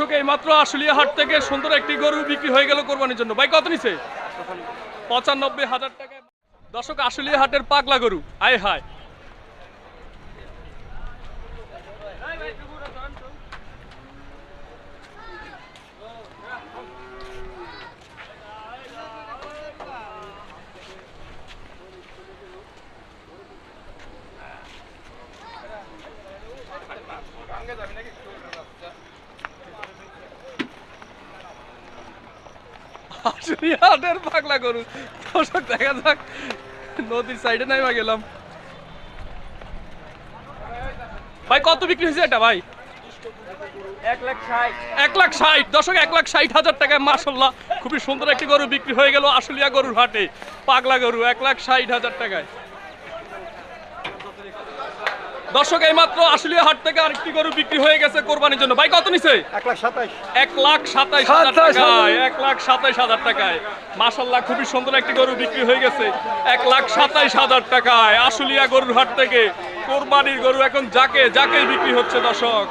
দর্শক, এই মাত্র আশুলিয়া হাট থেকে সুন্দর একটি গরু বিক্রি হয়ে গেল কোরবানির জন্য। ভাই, কত নিছে? পঁচানব্বই হাজার টাকা। দর্শক আশুলিয়া হাটের পাগলা গরু। আয় হায়। পাগলা গরু। দর্শক, দেখা যাক। নদীর সাইডে নাইমা গেলাম। ভাই, কত বিক্রি হয়েছে এটা, ভাই? এক লাখ ষাট। দশক এক লাখ ষাট হাজার টাকায় মাসাল্লাহ খুবই সুন্দর একটি গরু বিক্রি হয়ে গেল আশুলিয়া গরুর হাটে। পাগলা গরু, এক লাখ ষাট হাজার টাকায়। দর্শক এই মাত্র আশুলিয়া হাট থেকে আরেকটি গরু বিক্রি হয়ে গেছে কোরবানির জন্য। ভাই কত নিছে? এক লাখ সাতাইশ এক লাখ সাতাইশ হাজার। টাকায় এক লাখ সাতাইশ হাজার টাকায়। মাসাল্লাহ খুবই সুন্দর একটি গরু বিক্রি হয়ে গেছে। এক লাখ সাতাইশ হাজার টাকায় আশুলিয়া গরুর হাট থেকে কোরবানির গরু এখন যাকে যাকেই বিক্রি হচ্ছে দর্শক।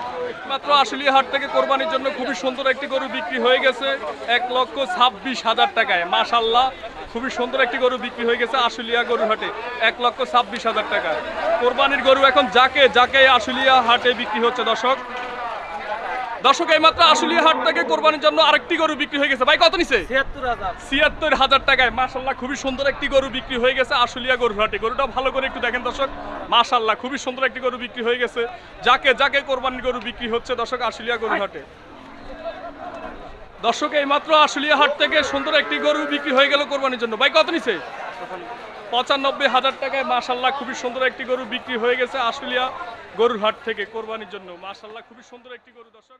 মাত্র আশুলিয়া হাট থেকে কোরবানির জন্য খুবই সুন্দর একটি গরু বিক্রি হয়ে গেছে। এক লক্ষ ছাব্বিশ হাজার টাকায়। মাসাল্লাহ খুবই সুন্দর একটি গরু বিক্রি হয়ে গেছে আশুলিয়া গরু হাটে। এক লক্ষ ছাব্বিশ হাজার টাকা। কোরবানির গরু এখন যাকে যাকে আশুলিয়া হাটে বিক্রি হচ্ছে দর্শক। দর্শক এই মাত্র আশুলিয়া হাট থেকে কোরবানির জন্য আরেকটি গরু বিক্রি হয়ে গেছে। ভাই কত নিছে? ছিয়াত্তর হাজার। টাকায়। মাশাল্লাহ খুবই সুন্দর একটি গরু বিক্রি হয়ে গেছে আশুলিয়া গরু হাটে। গরুটা ভালো করে একটু দেখেন দর্শক। মাশাল্লাহ খুবই সুন্দর একটি গরু বিক্রি হয়ে গেছে। যাকে যাকে কোরবানির গরু বিক্রি হচ্ছে দর্শক আশুলিয়া গরু হাটে। দর্শক এই মাত্র আশুলিয়া হাট থেকে সুন্দর একটি গরু বিক্রি হয়ে গেল কোরবানির জন্য। ভাই, কত নিছে? পঁচানব্বই হাজার টাকায় মাসাল্লাহ খুবই সুন্দর একটি গরু বিক্রি হয়ে গেছে আশুলিয়া গরুর হাট থেকে কোরবানির জন্য। মাসাল্লাহ খুবই সুন্দর একটি গরু, দর্শক।